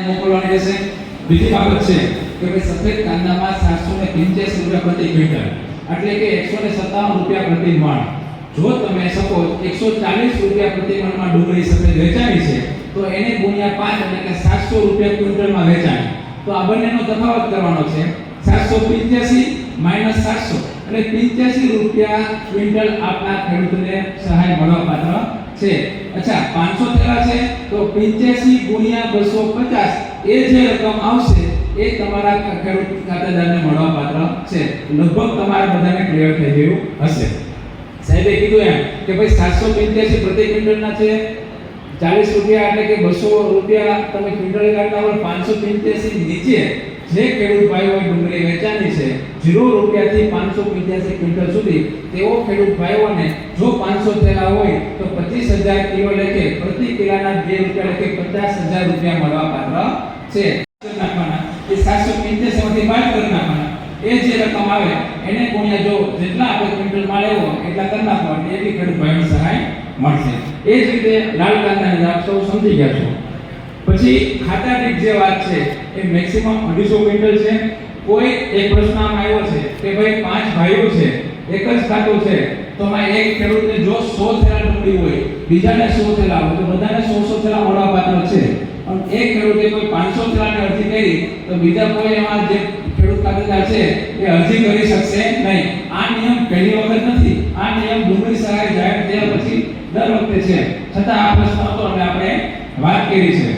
મોકલવાની રહેશે. બીજી બાબત છે કે ભાઈ સફેદ કાંદામાં સાતસો ને રૂપિયા પ્રતિ ક્વિન્ટલ. એટલે કે એકસો ને સત્તાવન રૂપિયા પ્રતિ મણ. જો તમે સપોઝ એકસો ચાલીસ રૂપિયા પ્રતિ મણમાં ડુંગળી સફેદ વેચાણી છે, તો એને ગુણ્યા પાંચ એટલે કે સાતસો રૂપિયા ક્વિન્ટલમાં વેચાણી. તો આ બંનેનો તફાવત કરવાનો છે. સાતસો પંચ્યાસી માઇનસ સાતસો એટલે પંચ્યાસી રૂપિયા ક્વિન્ટલ આપના ખેડૂતને સહાય મળવા પાત્ર છે. અચ્છા, પાંચસો થેલા છે, તો પંચ્યાસી ગુણ્યા બસો પચાસ, એ જે રકમ આવશે, એ તમારા ખેડૂત ખાતેદારને મળવાપાત્ર છે. લગભગ તમારા બધાને ક્લિયર થઈ ગયું હશે. સાહેબે કીધું એમ કે ભાઈ સાતસો પંચ્યાસી પ્રતિ ક્વિન્ટલના છે, ચાલીસ રૂપિયા એટલે કે બસો રૂપિયા તમે ક્વિન્ટલ કાઢતા હોય, પાંચસો પંચ્યાસી નીચે જે ખેડૂત ભાઈઓએ ડુંગળી વેચાણી છે, જીરો રૂપિયાથી પાંચસો પંચ્યાસી ક્વિન્ટલ સુધી, તેઓ ખેડૂત ભાઈઓને જો પાંચસો થેલા હોય, તો પચીસ હજાર કિલો લેખે, પ્રતિ કિલાના બે રૂપિયા લેખે પચાસ હજાર રૂપિયા મળવા પાત્ર છે એ સાતસો પંચ્યાસી માંથી બાદ કરી નાખવાના. એ જે રકમ આવે, એને ગુણ્યા જો જેટલા આપણે ક્વિન્ટલ માલ લેવો, એટલા કરી નાખવા એટલી ખેડૂત ભાઈઓને સહાય મળશે. એ જ રીતે લાલ કાંદાની આપ સૌ સમજી ગયા છો. પછી ખાતા દીઠ જે વાત છે એ મેક્સિમમ અઢીસો ક્વિન્ટલ છે. કોઈ એક પ્રશ્ન આમ આવ્યો છે કે ભાઈ પાંચ ભાઈઓ છે, એક જ ખાતું છે, તો માં એક ખેડૂતને જો સો થેલા ડુંગળી હોય, બીજાને સો થેલા હોય, તો બધાને સો સો થેલા મળવા પાત્ર છે. પણ એક ખેડૂતે કોઈ 500 થેલાની અરજી કરી, તો બીજા કોઈ એમાં જે ખેડૂત ખાતેદાર છે, એ અરજી કરી શકશે નહીં. આ નિયમ પહેલી વખત નથી. આ નિયમ ડુંગળી સહાય જાહેર થયા પછી દર વખતે છે. છતાં આ પ્રશ્ન હતો અને આપણે વાત કરી છે.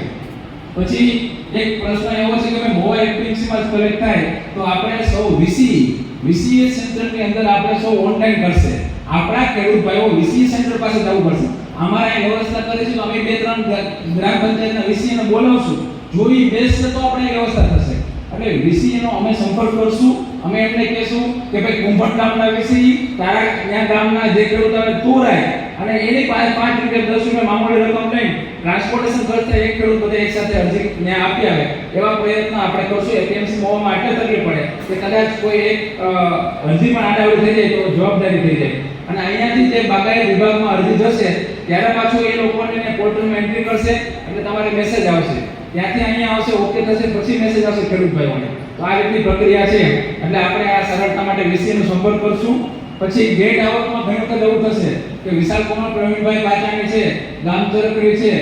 પછી એક પ્રશ્ન એવો છે કે ભાઈ મોવા એક માં કલેક્ટ થાય, તો આપણે સૌ વીસી વીસીએ સેન્ટરની અંદર આપણે સૌ ઓનલાઈન કરશે. આપણા ખેડૂત ભાઈઓ વીસી સેન્ટર પાસે જવું પડશે. અમારે એ વ્યવસ્થા કરી છે તો અમે બે ત્રણ ગ્રામ પંચાયતના વીસી ને બોલાવશું. જો ઈ બેસશે તો આપણે વ્યવસ્થા થશે. એટલે વીસી નો અમે સંપર્ક કરશું. અમે એમને કહેશું કે ભાઈ કુંભટ ગામના વીસી તારા ત્યાં ગામના જે ખેડૂત અને એની પાસે પાંચ રૂપિયા, દસ રૂપિયા મામૂલી રકમ નહીં. ટ્રાન્સપોર્ટેશન ખર્ચે એક ખેડૂત બધે એક સાથે અરજી ત્યાં આપી આવે. એવા પ્રયત્ન આપણે કરશું. એપીએમસી મોવામાં આટલે તકલીફ પડે કે કદાચ કોઈ એક અરજીમાં આડાવડી થઈ જાય તો જવાબદારી થઈ જાય. અને અહીંયાથી જે બાગાયત વિભાગમાં અરજી જશે, ત્યારે પાછું એ લોકોને પોર્ટલમાં એન્ટ્રી કરશે એટલે તમારે મેસેજ આવશે. ત્યાંથી અહીંયા આવશે ઓકે થશે, પછી મેસેજ આવશે ખેડૂત ભાઈઓને તો આ રીતની પ્રક્રિયા છે. એટલે આપણે આ સરળતા માટે વીસીનો સંપર્ક કરશું. પછી ગેટ આવકમાં ઘણી વખત એવું થશે કે વિશાલ કુમાર, પ્રવીણભાઈ પાચાણી છે, ગામ ચરકડી છે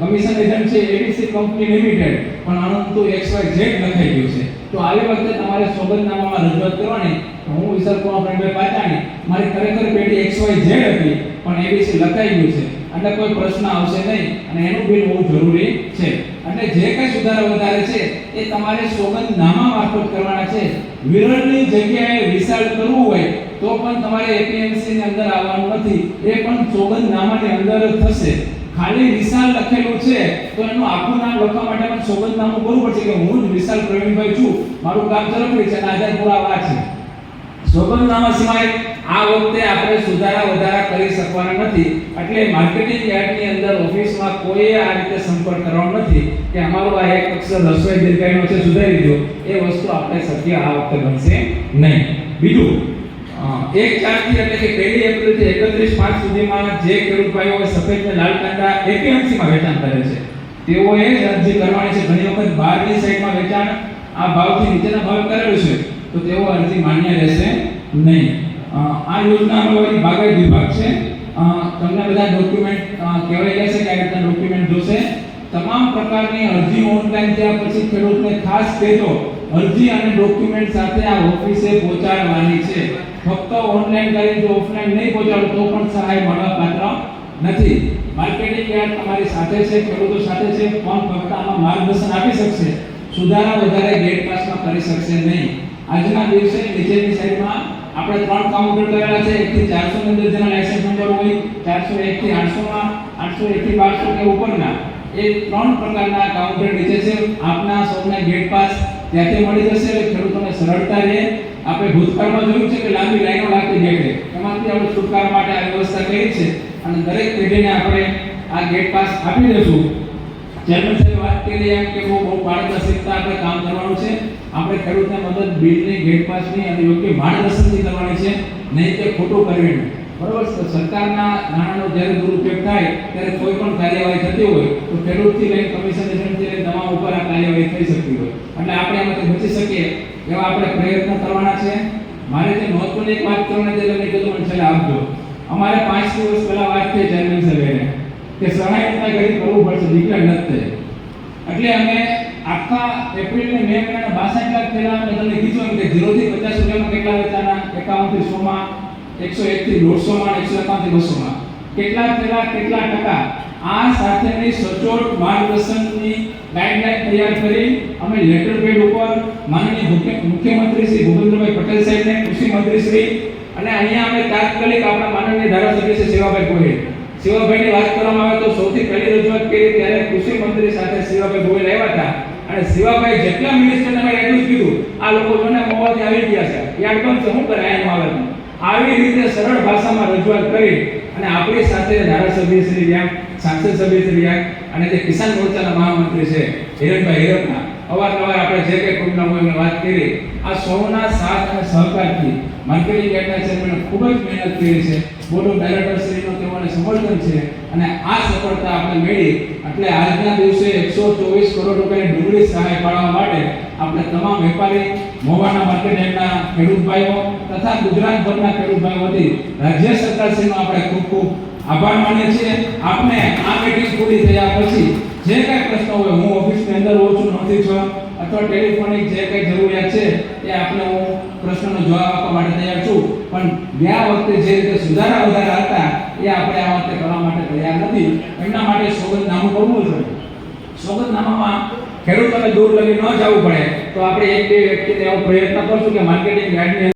કમિશન એજન્ટ છે એબીસી કંપની લિમિટેડ પણ આનું તો એક્સ વાય ઝેડ લખાઈ ગયું છે. તો આવી વખતે તમારે સોગંદનામામાં રજૂઆત કરવાની હું વિશાલ કુમાર, પ્રવીણભાઈ પાચાણી મારી ખરેખર પેઢી એક્સ વાય ઝેડ હતી, પણ એબીસી લખાઈ ગયું છે. એટલે કોઈ પ્રશ્ન આવશે નહીં અને એનું બિલ બહુ જરૂરી છે. એટલે જે કઈ સુધારા વધારે છે, એ તમારે સોગંદનામા મારફત કરવાના છે. વિરળની જગ્યાએ વિશાળ કરવું હોય, તો પણ તમારે એપીએમસી ની અંદર આવવાનું નથી. એ પણ સોગંદનામાની અંદર જ થશે. ખાલી વિશાલ લખેલું છે, તો એનું આખું નામ લખવા માટે પણ સોગંદનામું કરવું પડશે કે હું જ વિશાલ પ્રવીણભાઈ છું. મારું કામ ઝડપી છે અને આધાર પુરાવા છે. સોગંદનામા સિવાય આ વખતે આપણે સુધારા વધારા કરી શકવાના નથી. એટલે માર્કેટિંગ યાર્ડની અંદર ઓફિસમાં કોઈએ આ રીતે સંપર્ક કરવાનો નથી કે અમારું આ એક અક્ષર રસોઈ દીર્ઘાઈનો છે, સુધારી દો. એ વસ્તુ આપણે શક્ય આ વખતે બનશે નહીં. બીજું એક ચારથી એટલે કે પહેલી એપ્રિલથી એકત્રીસ પાંચ સુધીમાં જે ખેડૂત ભાઈઓ સફેદ ને લાલ કાંદા એપીએમસીમાં વેચાણ કરે છે, તેઓએ અરજી કરવાની છે. ઘણી વખત બહારની સાઈડમાં વેચાણ આ ભાવથી નીચેના ભાવે કરેલું છે, તો તેઓ અરજી માન્ય રહેશે નહીં. આ યોજના વળી બાગાયત વિભાગ છે. તમને બધા ડોક્યુમેન્ટ કહેવાય ગયા છે કે આ રીતના ડોક્યુમેન્ટ જોશે. તમામ પ્રકારની અરજી ઓનલાઈન થયા પછી ખેડૂતને ખાસ કહેજો, અરજી અને ડોક્યુમેન્ટ સાથે આ ઓફિસે પહોંચાડવાની છે. ફક્ત ઓનલાઈન કરી જો ઓફલાઈન નહીં પહોંચાડો તો પણ સહાય મળવા પાત્ર નથી. માર્કેટિંગ યાર્ડ તમારી સાથે છે, ખેડૂતો સાથે છે, પણ ફક્ત આમાં માર્ગદર્શન આપી શકશે. સુધારા વધારે ગેટ પાસમાં કરી શકશે નહીં. આજના દિવસે નીચેની સાઈડમાં આપણે ત્રણ કાઉન્ટર કરેલા છે. એકથી ચારસો ની અંદર જેના લાયસન્સ નંબર હોય, ચારસો એક થી આઠસો માં, આઠસો એક થી બારસો કે ઉપરના, એ ત્રણ પ્રકારના કાઉન્ટર નીચે છે. આપના સૌને ગેટ પાસ ત્યાંથી મળી જશે એટલે ખેડૂતોને સરળતા રહે. આપણે ભૂતકાળમાં જોયું છે કે લાંબી લાઈનો લાગતી ગેટે એમાંથી આપણે છુટકારા માટે આ વ્યવસ્થા કરી છે. અને દરેક પેઢીને આપણે આ ગેટ પાસ આપી દઈશું. ચેરમેન સાહેબ વાત કરી એમ કે બહુ બહુ પારદર્શિકતા આપણે કામ કરવાનું છે. આપણે ખેડૂતને મદદ બિલની ગેટ પાસની અને યોગ્ય માર્ગદર્શનથી કરવાની છે. નહીં કે ખોટું કરવી બરોબર સરકારના નાણાંનો જ્યારે દુરુપયોગ થાય, ત્યારે કોઈ પણ કાર્યવાહી થતી હોય, તો ખેડૂતથી લઈને કમિશન એજન્ટથી લઈને તમામ થઈ શકતી હોય. એટલે આપણે એમાંથી બચી શકીએ એવા આપણે પ્રયત્નો કરવાના છે. મારે જે મહત્વની એક વાત કરવાની છે એટલે મેં કીધું પણ છેલ્લે આપજો. અમારે પાંચ દિવસ પહેલા વાત થઈ ચેરમેન સાહેબને કે સહાયતા કરી કરવું પડશે, દીકરા થઈ એટલે અમે આખા એપ્રિલ ને મે મહિનાના બાસઠ લાખ પહેલા અમે તમને કીધું એમ કે 0 થી 50 સુધીમાં કેટલા વેચાના? 51 થી 100 માં 101 થી 150 માં 151 થી 200 માં કેટલા પહેલા કેટલા ટકા? આ સાથેની સચોટ માર્ગદર્શનની ગાઈડલાઈન તૈયાર કરી અમે લેટર પેડ ઉપર માનનીય મુખ્યમંત્રી શ્રી ભૂપેન્દ્રભાઈ પટેલ સાહેબને, કૃષિ મંત્રી શ્રી, અને અહીંયા અમે તાત્કાલિક આપણા માનનીય ધારાસભ્ય શ્રી સેવાભાઈ ગોહિલ શિવાભાઈની વાત કરવામાં આવે તો સૌથી પહેલી રજૂઆત કરી ત્યારે કૃષિ મંત્રી સાથે શિવાભાઈ ગોયલ આવ્યા હતા. અને શિવાભાઈ જેટલા મિનિસ્ટરને મેં એટલું કીધું, આ લોકો જોને મોવાથી આવી ગયા છે. યાદ છે શું કરે એમ આવે આવી રીતે સરળ ભાષામાં રજૂઆત કરી અને આપણી સાથે ધારાસભ્ય શ્રી રહ્યા સાંસદ સભ્ય શ્રી રહ્યા અને જે કિસાન મોરચાના મહામંત્રી છે, હિરણભાઈ હિરકના અવારનવાર આપણે જે કંઈ કોઈના એમને વાત કરી, આ સૌના સાથ અને સહકારથી માર્કેટિંગ યાર્ડના ચેરમેન ખૂબ જ મહેનત કરી છે. બોર્ડ ઓફ ડાયરેક્ટર શ્રીનો તેઓને સમર્થન છે. અને આ સફળતા આપણે મેળવી. એટલે આજના દિવસે એકસો ચોવીસ કરોડ રૂપિયાની ડુંગળી સહાય પાડવા માટે આપણે તમામ વેપારી, મોવાના માર્કેટ યાર્ડના ખેડૂત ભાઈઓ તથા ગુજરાતભરના ખેડૂત ભાઈઓથી રાજ્ય સરકારશ્રીનો આપણે ખૂબ ખૂબ આભાર માનીએ છીએ. આપને આ મીટિંગ પૂરી થયા પછી જે કાંઈ પ્રશ્ન હોય, હું ઓફિસની અંદર હોઉં છું, નથી છું અથવા ટેલિફોનિક જે કંઈ જરૂરિયાત છે, એ આપને હું પ્રશ્નનો જવાબ આપવા માટે તૈયાર છું. પણ ગયા વખતે જે રીતે સુધારા વધારા હતા, એ આપણે આ વખતે કરવા માટે તૈયાર નથી. એમના માટે સોગંદનામું કરવું જોઈએ. સોગંદનામામાં ખેડૂતોને દૂર લગી ન જવું પડે. તો આપણે એક બે વ્યક્તિને એવો પ્રયત્ન કરશું કે માર્કેટિંગ યાર્ડની